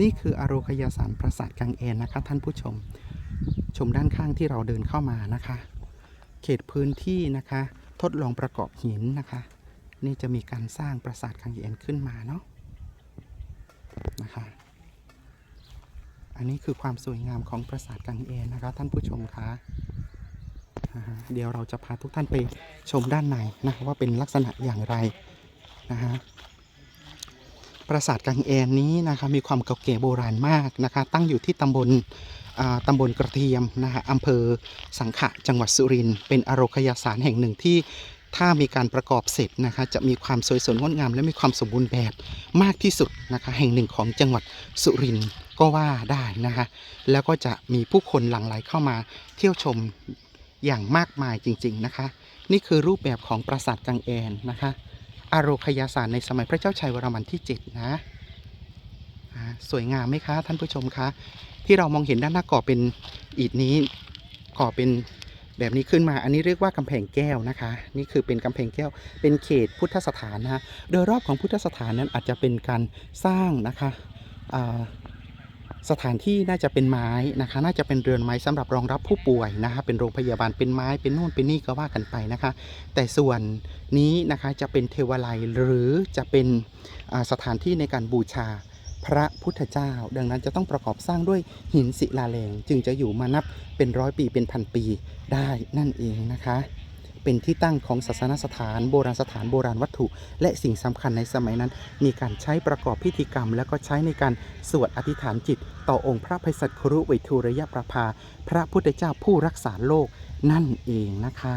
นี่คืออโรคยาสารปราสาทกังเอนนะคะท่านผู้ชม ชมด้านข้างที่เราเดินเข้ามานะคะ เขตพื้นที่นะคะ ทดลองประกอบหินนะคะ นี่จะมีการสร้างปราสาทกังเอนขึ้นมาเนาะนะคะ อันนี้คือความสวยงามของปราสาทกังเอนนะคะท่านผู้ชมคะะเดี๋ยวเราจะพาทุกท่านไปชมด้านในนะว่าเป็นลักษณะอย่างไรนะฮะ ปราสาทกังเอนนี้นะคะมีความเก่าแก่โบราณมากนะคะ ตั้งอยู่ที่ตำบลตำบลกระเทียมนะคะอำเภอสังขะจังหวัดสุรินทร์เป็นอโรคยาสารแห่งหนึ่งที่ถ้ามีการประกอบเสร็จนะคะจะมีความสวยสดงดงามและมีความสมบูรณ์แบบมากที่สุดนะคะแห่งหนึ่งของจังหวัดสุรินทร์ก็ว่าได้นะคะแล้วก็จะมีผู้คนหลั่งไหลเข้ามาเที่ยวชมอย่างมากมายจริง ๆนะคะ นี่คือรูปแบบของปราสาทกังเอนนะคะ อารคยาสารในสมัยพระเจ้าชัยวรมันที่ 7 นะสวยงามไหมคะ ท่านผู้ชมคะ ที่เรามองเห็นด้านหน้าก่อเป็นอิฐนี้ก่อเป็นแบบนี้ขึ้นมา อันนี้เรียกว่ากำแพงแก้วนะคะ นี่คือเป็นกำแพงแก้ว เป็นเขตพุทธสถานนะฮะโดยรอบของพุทธสถานนั้นอาจจะเป็นการสร้างนะคะ สถานที่น่าจะเป็นไม้นะคะ น่าจะเป็นเรือนไม้สำหรับรองรับผู้ป่วยนะคะเป็นโรงพยาบาลเป็นไม้เป็นนู่นเป็นนี่ก็ว่ากันไปนะคะ แต่ส่วนนี้นะคะจะเป็นเทวาลัยหรือจะเป็นสถานที่ในการบูชาพระพุทธเจ้า ดังนั้นจะต้องประกอบสร้างด้วยหินศิลาแรงจึงจะอยู่มานับเป็นร้อยปีเป็นพันปีได้นั่นเองนะคะ เป็นที่ตั้งของศาสนสถานโบราณสถานโบราณวัตถุ และสิ่งสำคัญในสมัยนั้น มีการใช้ประกอบพิธีกรรม แล้วก็ใช้ในการสวดอธิษฐานจิต ต่อองค์พระภัยสัตครุวิทูรยประภา พระพุทธเจ้าผู้รักษาโลกนั่นเองนะคะ